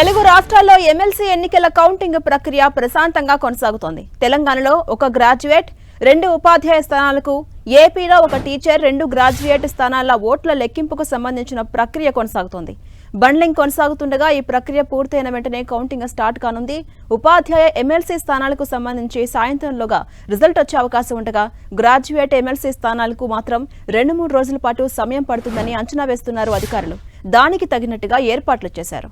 తెలుగు రాష్ట్రాల్లో ఎమ్మెల్సీ ఎన్నికల కౌంటింగ్ ప్రక్రియ ప్రశాంతంగా కొనసాగుతోంది. తెలంగాణలో ఒక గ్రాడ్యుయేట్ రెండు ఉపాధ్యాయ స్థానాలకు ఏపీలో ఒక టీచర్ రెండు గ్రాడ్యుయేట్ స్థానాల ఓట్ల లెక్కింపుకు సంబంధించిన ప్రక్రియ కొనసాగుతోంది. బండ్లింగ్ కొనసాగుతుండగా ఈ ప్రక్రియ పూర్తయిన వెంటనే కౌంటింగ్ స్టార్ట్ కానుంది. ఉపాధ్యాయ ఎమ్మెల్సీ స్థానాలకు సంబంధించి సాయంత్రంలోగా రిజల్ట్ వచ్చే అవకాశం ఉండగా గ్రాడ్యుయేట్ ఎమ్మెల్సీ స్థానాలకు మాత్రం రెండు మూడు రోజుల పాటు సమయం పడుతుందని అంచనా వేస్తున్నారు అధికారులు. దానికి తగినట్టుగా ఏర్పాట్లు చేశారు.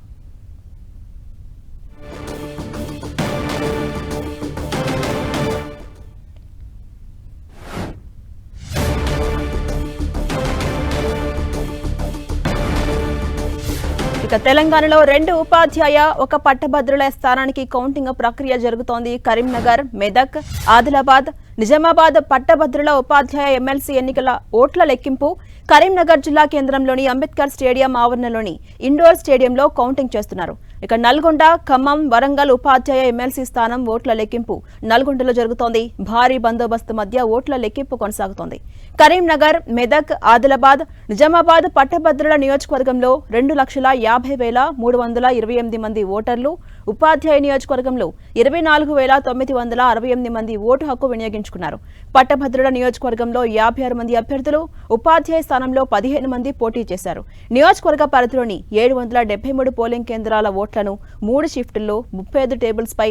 ఇక తెలంగాణలో రెండు ఉపాధ్యాయ ఒక పట్టభద్రుల స్థానానికి కౌంటింగ్ ప్రక్రియ జరుగుతోంది. కరీంనగర్ మెదక్ ఆదిలాబాద్ నిజామాబాద్ పట్టభద్రుల ఉపాధ్యాయ ఎమ్మెల్సీ ఎన్నికల ఓట్ల లెక్కింపు కరీంనగర్ జిల్లా కేంద్రంలోని అంబేద్కర్ స్టేడియం ఆవరణలోని ఇండోర్ స్టేడియంలో కౌంటింగ్ చేస్తున్నారు. ఇక నల్గొండ ఖమ్మం వరంగల్ ఉపాధ్యాయ ఎమ్మెల్సీ స్థానం ఓట్ల లెక్కింపు నల్గొండలో జరుగుతోంది. భారీ బందోబస్తు మధ్య ఓట్ల లెక్కింపు కొనసాగుతోంది. కరీంనగర్ మెదక్ ఆదిలాబాద్ నిజామాబాద్ పట్టభద్రుల నియోజకవర్గంలో రెండు లక్షల యాభై వేల మూడు వందల ఇరవై ఎనిమిది మంది ఓటర్లు ఉపాధ్యాయ నియోజకవర్గంలో ఇరవై నాలుగు వేల తొమ్మిది వందల అరవై ఎనిమిది మంది ఓటు హక్కు వినియోగించుకున్నారు. పట్టభద్రుల నియోజకవర్గంలో యాభై ఆరు మంది అభ్యర్థులు ఉపాధ్యాయ స్థానంలో పదిహేను మంది పోటీ చేశారు. నియోజకవర్గ పరిధిలోని ఏడు వందల డెబ్బై మూడు పోలింగ్ కేంద్రాల ఓట్లను మూడు షిఫ్టుల్లో ముప్పై ఐదు టేబుల్స్ పై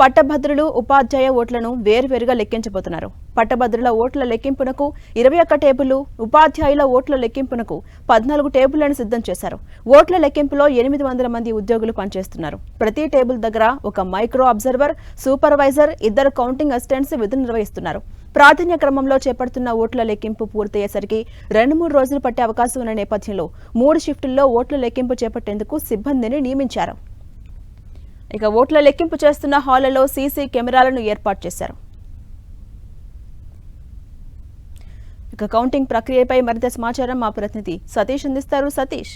పట్టభద్రులు ఉపాధ్యాయ ఓట్లను వేర్వేరుగా లెక్కించబోతున్నారు. పట్టభద్రుల ఓట్ల లెక్కింపునకు ఇరవై ఒక్క టేబుల్ ఉపాధ్యాయుల ఓట్ల లెక్కింపునకు పద్నాలుగు టేబుళ్ళను సిద్ధం చేశారు. ఓట్ల లెక్కింపులో ఎనిమిది వందల మంది ఉద్యోగులు పనిచేస్తున్నారు. ప్రతి టేబుల్ దగ్గర ఒక మైక్రో అబ్జర్వర్ సూపర్వైజర్ ఇద్దరు కౌంటింగ్ అసిస్టెంట్స్ విధులు నిర్వహిస్తున్నారు. ప్రాధాన్య క్రమంలో చేపడుతున్న ఓట్ల లెక్కింపు పూర్తయ్యేసరికి రెండు మూడు రోజులు పట్టే అవకాశం ఉన్న నేపథ్యంలో మూడు షిఫ్టుల్లో ఓట్ల లెక్కింపు చేపట్టేందుకు సిబ్బందిని నియమించారు. ఇక ఓట్ల లెక్కింపు చేస్తున్న హాళ్ళలో సీసీ కెమెరాలను ఏర్పాటు చేశారు. ఇక కౌంటింగ్ ప్రక్రియపై మరింత సమాచారం మా ప్రతినిధి సతీష్ అందిస్తారు. సతీష్.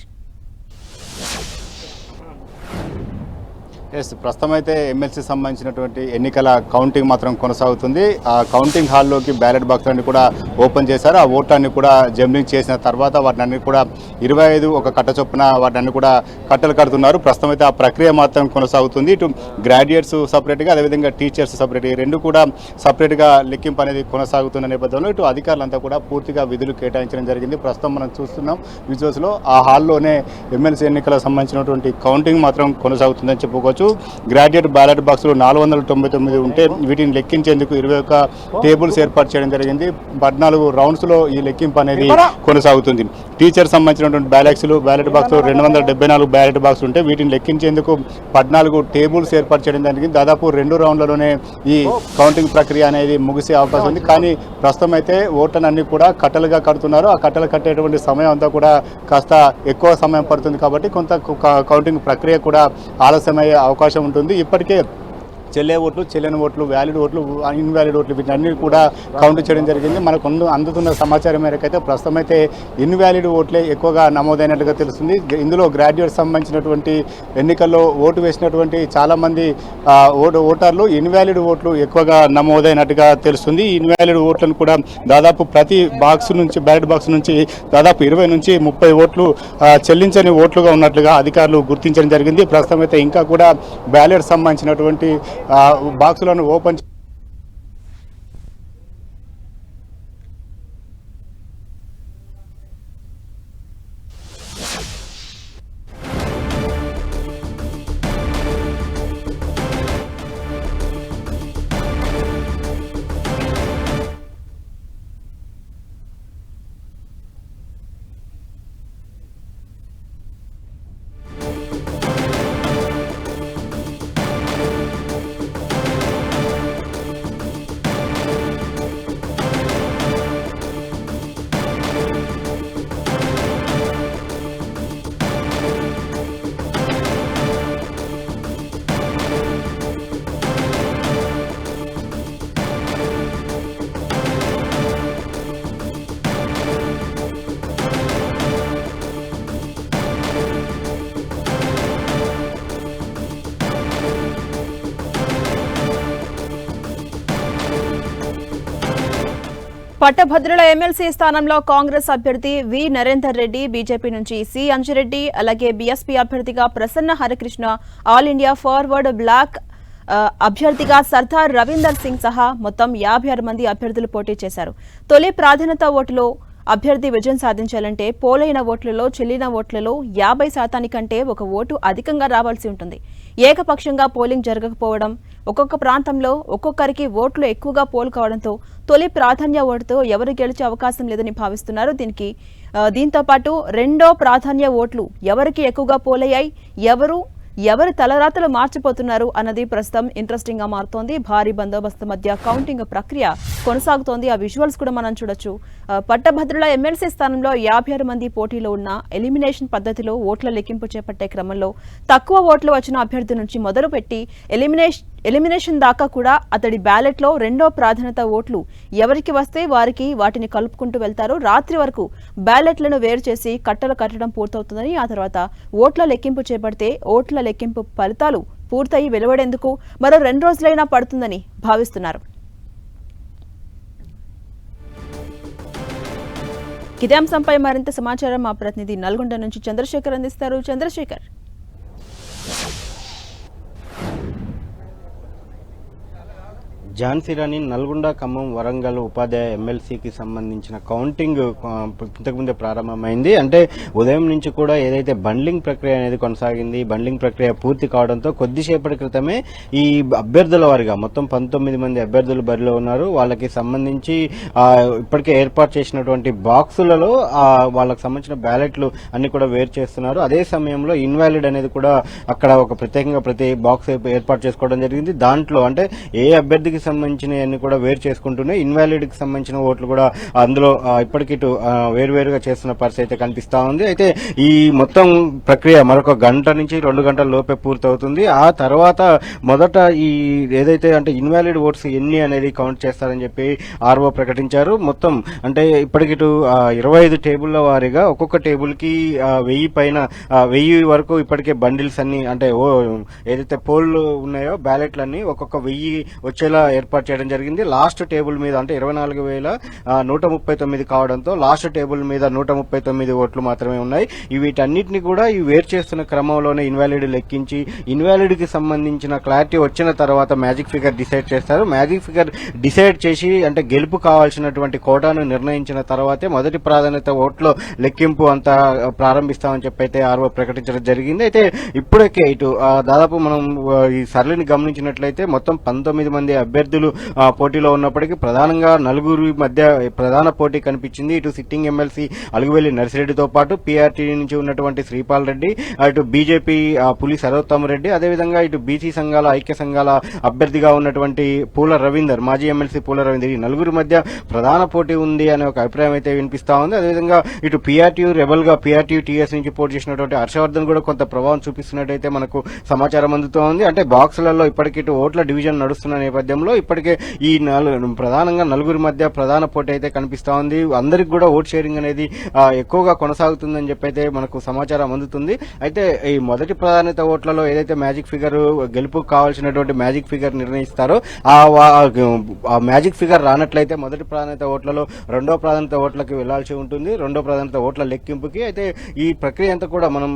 ఎస్ ప్రస్తుతం అయితే ఎమ్మెల్సీ సంబంధించినటువంటి ఎన్నికల కౌంటింగ్ మాత్రం కొనసాగుతుంది. ఆ కౌంటింగ్ హాల్లోకి బ్యాలెట్ బాక్స్లన్నీ కూడా ఓపెన్ చేశారు. ఆ ఓట్లన్నీ కూడా జంబ్లింగ్ చేసిన తర్వాత వాటిని కూడా ఇరవై ఐదు ఒక కట్ట చొప్పున వాటిని కూడా కట్టలు కడుతున్నారు. ప్రస్తుతం అయితే ఆ ప్రక్రియ మాత్రం కొనసాగుతుంది. ఇటు గ్రాడ్యుయేట్స్ సపరేట్గా అదేవిధంగా టీచర్స్ సపరేట్గా రెండు కూడా సపరేట్గా లెక్కింపు అనేది కొనసాగుతున్న నేపథ్యంలో ఇటు అధికారులంతా కూడా పూర్తిగా విధులు కేటాయించడం జరిగింది. ప్రస్తుతం మనం చూస్తున్నాం విజువల్స్లో ఆ హాల్లోనే ఎమ్మెల్సీ ఎన్నికలకు సంబంధించినటువంటి కౌంటింగ్ మాత్రం కొనసాగుతుందని చెప్పుకోవచ్చు. గ్రాడ్యుయేట్ బ్యాలెట్ బాక్సులు నాలుగు వందల తొంభై తొమ్మిది ఉంటే వీటిని లెక్కించేందుకు ఇరవై ఒక్క టేబుల్స్ ఏర్పాటు చేయడం జరిగింది. పద్నాలుగు రౌండ్స్లో ఈ లెక్కింపు అనేది కొనసాగుతుంది. టీచర్ సంబంధించినటువంటి బ్యాలెట్స్లు బ్యాలెట్ బాక్స్ రెండు వందల డెబ్బై నాలుగు బ్యాలెట్ బాక్స్ ఉంటే వీటిని లెక్కించేందుకు పద్నాలుగు టేబుల్స్ ఏర్పాటు చేయడం జరిగింది. దాదాపు రెండు రౌండ్లలోనే ఈ కౌంటింగ్ ప్రక్రియ అనేది ముగిసే అవకాశం ఉంది. కానీ ప్రస్తుతం అయితే ఓట్లను అన్ని కూడా కట్టలుగా కడుతున్నారు. ఆ కట్టలు కట్టేటువంటి సమయం అంతా కూడా కాస్త ఎక్కువ సమయం పడుతుంది కాబట్టి కొంత కౌంటింగ్ ప్రక్రియ కూడా ఆలస్యమయ్యే అవకాశం ఉంటుంది. ఇప్పటికే చెల్లే ఓట్లు చెల్లని ఓట్లు వ్యాలిడ్ ఓట్లు ఇన్వాలిడ్ ఓట్లు వీటన్ని కూడా కౌంట్ చేయడం జరిగింది. మనకు అందుతున్న సమాచారం మేరకు అయితే ప్రస్తుతం అయితే ఇన్వాలిడ్ ఓట్లే ఎక్కువగా నమోదైనట్టుగా తెలుస్తుంది. ఇందులో గ్రాడ్యుయేట్ సంబంధించినటువంటి ఎన్నికల్లో ఓటు వేసినటువంటి చాలామంది ఓటు ఓటర్లు ఇన్వాలిడ్ ఓట్లు ఎక్కువగా నమోదైనట్టుగా తెలుస్తుంది. ఇన్వాలిడ్ ఓట్లను కూడా దాదాపు ప్రతి బాక్స్ నుంచి బ్యాలెట్ బాక్స్ నుంచి దాదాపు ఇరవై నుంచి ముప్పై ఓట్లు చెల్లించని ఓట్లుగా ఉన్నట్లుగా అధికారులు గుర్తించడం జరిగింది. ప్రస్తుతం అయితే ఇంకా కూడా బ్యాలెట్ సంబంధించినటువంటి బాక్సులను ఓపెన్ పట్టభద్రుల ఎమ్మెల్సీ స్థానంలో కాంగ్రెస్ అభ్యర్థి వి. నరేందర్ రెడ్డి బీజేపీ నుంచి సి. అంజిరెడ్డి అలాగే బీఎస్పీ అభ్యర్థిగా Prasanna Harikrishna all India forward bloc అభ్యర్థిగా సర్దార్ రవీందర్ సింగ్ సహా మొత్తం యాభై ఆరు మంది అభ్యర్థులు పోటీ చేశారు. తొలి ప్రాధాన్యత ఓటులో అభ్యర్థి విజయం సాధించాలంటే పోలైన ఓట్లలో చెల్లిన ఓట్లలో యాభై శాతానికంటే ఒక ఓటు అధికంగా రావాల్సి ఉంటుంది. ఏకపక్షంగా పోలింగ్ జరగకపోవడం ఒక్కొక్క ప్రాంతంలో ఒక్కొక్కరికి ఓట్లు ఎక్కువగా పోలు కావడంతో తొలి ప్రాధాన్య ఓటుతో ఎవరు గెలిచే అవకాశం లేదని భావిస్తున్నారు. దీనికి దీంతో పాటు రెండో ప్రాధాన్య ఓట్లు ఎవరికి ఎక్కువగా పోలయ్యాయి? ఎవరు ఎవరు తలరాతలు మార్చిపోతున్నారు అన్నది ప్రస్తుతం ఇంట్రెస్టింగ్గా మారుతోంది. భారీ బందోబస్తు మధ్య కౌంటింగ్ ప్రక్రియ కొనసాగుతోంది. ఆ విజువల్స్ కూడా మనం చూడొచ్చు. పట్టభద్రుల ఎమ్మెల్సీ స్థానంలో యాభై ఆరు మంది పోటీలో ఉన్న ఎలిమినేషన్ పద్ధతిలో ఓట్ల లెక్కింపు చేపట్టే క్రమంలో తక్కువ ఓట్లు వచ్చిన అభ్యర్థి నుంచి మొదలుపెట్టి ఎలిమినేషన్ ఎలిమినేషన్ దాకా కూడా అతడి బ్యాలెట్లో రెండో ప్రాధాన్యత ఓట్లు ఎవరికి వస్తే వారికి వాటిని కలుపుకుంటూ వెళ్తారు రాత్రి వరకు బ్యాలెట్లను వేరు చేసి కట్టలు కట్టడం పూర్తవుతుందని ఆ తర్వాత ఓట్ల లెక్కింపు చేపడితే ఓట్ల లెక్కింపు ఫలితాలు పూర్తయి వెలువడేందుకు మరో రెండు రోజులైనా పడుతుందని భావిస్తున్నారు. ఇదే అంశంపై మరింత సమాచారం మా ప్రతినిధి నల్గొండ నుంచి చంద్రశేఖర్ అందిస్తారు. చంద్రశేఖర్. ఝాన్సీ రాణి నల్గొండ ఖమ్మం వరంగల్ ఉపాధ్యాయ ఎమ్మెల్సీకి సంబంధించిన కౌంటింగ్ ఇంతకుముందే ప్రారంభమైంది. అంటే ఉదయం నుంచి కూడా ఏదైతే బండ్లింగ్ ప్రక్రియ అనేది కొనసాగింది బండ్లింగ్ ప్రక్రియ పూర్తి కావడంతో కొద్దిసేపటి క్రితమే ఈ అభ్యర్థుల వారిగా మొత్తం పంతొమ్మిది మంది అభ్యర్థులు బరిలో ఉన్నారు. వాళ్ళకి సంబంధించి ఇప్పటికే ఏర్పాటు చేసినటువంటి బాక్సులలో వాళ్ళకి సంబంధించిన బ్యాలెట్లు అన్ని కూడా వేరు చేస్తున్నారు. అదే సమయంలో ఇన్వాలిడ్ అనేది కూడా అక్కడ ఒక ప్రత్యేకంగా ప్రతి బాక్స్ ఏర్పాటు చేసుకోవడం జరిగింది. దాంట్లో అంటే ఏ అభ్యర్థికి సంబంధించినవన్నీ కూడా వేరు చేసుకుంటూనే ఇన్వాలిడ్కి సంబంధించిన ఓట్లు కూడా అందులో ఆ, ఇప్పటికి ఇటు వేరువేరుగా చేస్తున్న పరిస్థితి అయితే కనిపిస్తూ ఉంది. అయితే ఈ మొత్తం ప్రక్రియ మరొక గంట నుంచి రెండు గంటల లోపే పూర్తవుతుంది. ఆ తర్వాత మొదట ఈ ఏదైతే అంటే ఇన్వాలిడ్ ఓట్స్ ఎన్ని అనేది కౌంట్ చేస్తారని చెప్పి ఆర్ఓ ప్రకటించారు. మొత్తం అంటే ఇప్పటికిటు ఇరవై ఐదు టేబుల్ల వారీగా ఒక్కొక్క టేబుల్కి వెయ్యి పైన వెయ్యి వరకు ఇప్పటికే బండిల్స్ అన్ని అంటే ఓ ఏదైతే పోల్లు ఉన్నాయో బ్యాలెట్లన్నీ ఒక్కొక్క వెయ్యి వచ్చేలా ఏర్పాటు చేయడం జరిగింది. లాస్ట్ టేబుల్ మీద అంటే ఇరవై నాలుగు వేల నూట ముప్పై తొమ్మిది కావడంతో లాస్ట్ టేబుల్ మీద నూట ముప్పై తొమ్మిది ఓట్లు మాత్రమే ఉన్నాయి. వీటన్నిటిని కూడా ఈ వేరు చేస్తున్న క్రమంలోనే ఇన్వాలిడ్ లెక్కించి ఇన్వాలిడ్కి సంబంధించిన క్లారిటీ వచ్చిన తర్వాత మ్యాజిక్ ఫిగర్ డిసైడ్ చేస్తారు. మ్యాజిక్ ఫిగర్ డిసైడ్ చేసి అంటే గెలుపు కావాల్సినటువంటి కోటాను నిర్ణయించిన తర్వాతే మొదటి ప్రాధాన్యత ఓట్లో లెక్కింపు అంతా ప్రారంభిస్తామని చెప్పి అయితే ఆర్ఓ ప్రకటించడం జరిగింది. అయితే ఇప్పటికే ఇటు దాదాపు మనం ఈ సరళిని గమనించినట్లయితే మొత్తం పంతొమ్మిది మంది అభ్యర్థి అభ్యర్థులు ఆ, పోటీలో ఉన్నప్పటికీ ప్రధానంగా నలుగురి మధ్య ప్రధాన పోటీ కనిపించింది. ఇటు సిట్టింగ్ ఎమ్మెల్సీ అలుగువెల్లి నర్సిరెడ్డితో పాటు పీఆర్టీ నుంచి ఉన్నటువంటి శ్రీపాల్ రెడ్డి అటు బీజేపీ పులి సరోత్తమ్ రెడ్డి అదేవిధంగా ఇటు బీసీ సంఘాల ఐక్య సంఘాల అభ్యర్థిగా ఉన్నటువంటి పూల రవీందర్ మాజీ ఎమ్మెల్సీ పూల రవీందర్. ఈ నలుగురి మధ్య ప్రధాన పోటీ ఉంది అనే ఒక అభిప్రాయం అయితే వినిపిస్తా ఉంది. అదేవిధంగా ఇటు పీఆర్టీయూ రెబల్గా పీఆర్టీయూ టీఎస్ నుంచి పోటీ చేసినటువంటి హర్షవర్ధన్ కూడా కొంత ప్రభావం చూపిస్తున్నట్టయితే మనకు సమాచారం అందుతోంది. అంటే బాక్సులలో ఇప్పటికి ఇటు ఓట్ల డివిజన్ నడుస్తున్న నేపథ్యంలో ఇప్పటికే ఈ నాలుగు ప్రధానంగా నలుగురి మధ్య ప్రధాన పోటీ అయితే కనిపిస్తా ఉంది. అందరికి కూడా ఓట్ షేరింగ్ అనేది ఎక్కువగా కొనసాగుతుందని చెప్పి అయితే మనకు సమాచారం అందుతుంది. అయితే ఈ మొదటి ప్రాధాన్యత ఓట్లలో ఏదైతే మ్యాజిక్ ఫిగర్ గెలుపు కావాల్సినటువంటి మ్యాజిక్ ఫిగర్ నిర్ణయిస్తారో ఆ మ్యాజిక్ ఫిగర్ రానట్లయితే మొదటి ప్రాధాన్యత ఓట్లలో రెండో ప్రాధాన్యత ఓట్లకి వెళ్ళాల్సి ఉంటుంది. రెండో ప్రాధాన్యత ఓట్ల లెక్కింపుకి అయితే ఈ ప్రక్రియ అంతా కూడా మనం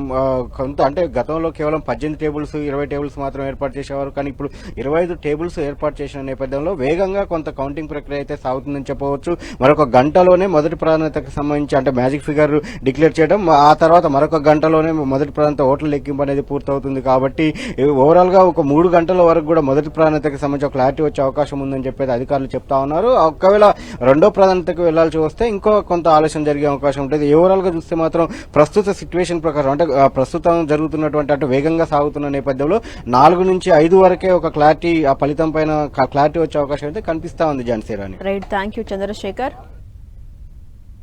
కొంత అంటే గతంలో కేవలం పద్దెనిమిది టేబుల్స్ ఇరవై టేబుల్స్ మాత్రం ఏర్పాటు చేసేవారు. కానీ ఇప్పుడు ఇరవై ఐదు టేబుల్స్ ఏర్పాటు చేసిన నేపథ్యంలో వేగంగా కొంత కౌంటింగ్ ప్రక్రియ అయితే సాగుతుందని చెప్పవచ్చు. మరొక గంటలోనే మొదటి ప్రాధాన్యతకు సంబంధించి అంటే మ్యాజిక్ ఫిగర్ డిక్లేర్ చేయడం ఆ తర్వాత మరొక గంటలోనే మొదటి ప్రాధాన్యత ఓట్ల లెక్కింపు అనేది పూర్తవుతుంది కాబట్టి ఓవరాల్గా ఒక మూడు గంటల వరకు కూడా మొదటి ప్రాధాన్యతకు సంబంధించి క్లారిటీ వచ్చే అవకాశం ఉందని చెప్పేది అధికారులు చెప్తా ఉన్నారు. ఒకవేళ రెండో ప్రాధాన్యతకు వెళ్ళాల్సి వస్తే ఇంకో కొంత ఆలస్యం జరిగే అవకాశం ఉంటుంది. ఓవరాల్గా చూస్తే మాత్రం ప్రస్తుత సిచ్యువేషన్ ప్రకారం అంటే ప్రస్తుతం జరుగుతున్నటువంటి అటు వేగంగా సాగుతున్న నేపథ్యంలో నాలుగు నుంచి ఐదు వరకే ఒక క్లారిటీ ఆ ఫలితం పైన క్లారిటీ వచ్చే అవకాశం అయితే కనిపిస్తా ఉంది Jhansirani right thank you Chandrashekar.